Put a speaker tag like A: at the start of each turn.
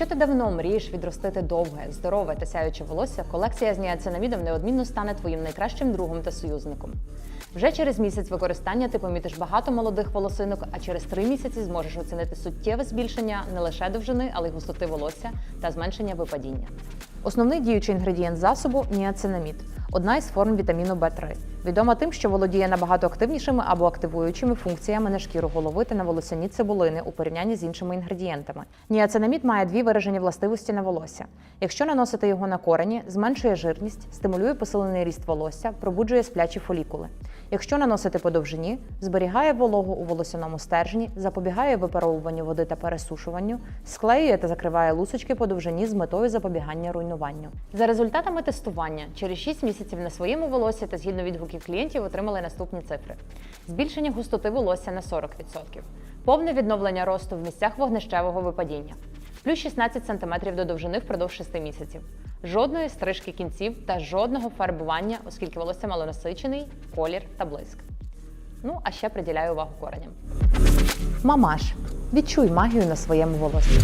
A: Якщо ти давно мрієш відростити довге, здорове та сяюче волосся, колекція з ніацинамідом неодмінно стане твоїм найкращим другом та союзником. Вже через місяць використання ти помітиш багато молодих волосинок, а через три місяці зможеш оцінити суттєве збільшення не лише довжини, але й густоти волосся та зменшення випадіння. Основний діючий інгредієнт засобу ніацинамід одна із форм вітаміну В3. Відома тим, що володіє набагато активнішими або активуючими функціями на шкіру голови та на волосяні цибулини у порівнянні з іншими інгредієнтами. Ніацинамід має дві виражені властивості на волосся. Якщо наносити його на корені, зменшує жирність, стимулює посилений ріст волосся, пробуджує сплячі фолікули. Якщо наносити по довжині, зберігає вологу у волосяному стержні, запобігає випаровуванню води та пересушуванню, склеює та закриває лусочки по довжині з метою запобігання руйнуванню. За результатами тестування, через 6 місяців на своєму волосі та згідно відгуків клієнтів отримали наступні цифри: збільшення густоти волосся на 40%, повне відновлення росту в місцях вогнищевого випадіння, плюс 16 см до довжини впродовж 6 місяців, жодної стрижки кінців та жодного фарбування, оскільки волосся мало насичений, колір та блиск. Ну, а ще приділяю увагу кореням. Мамаш. Відчуй магію на своєму волосі.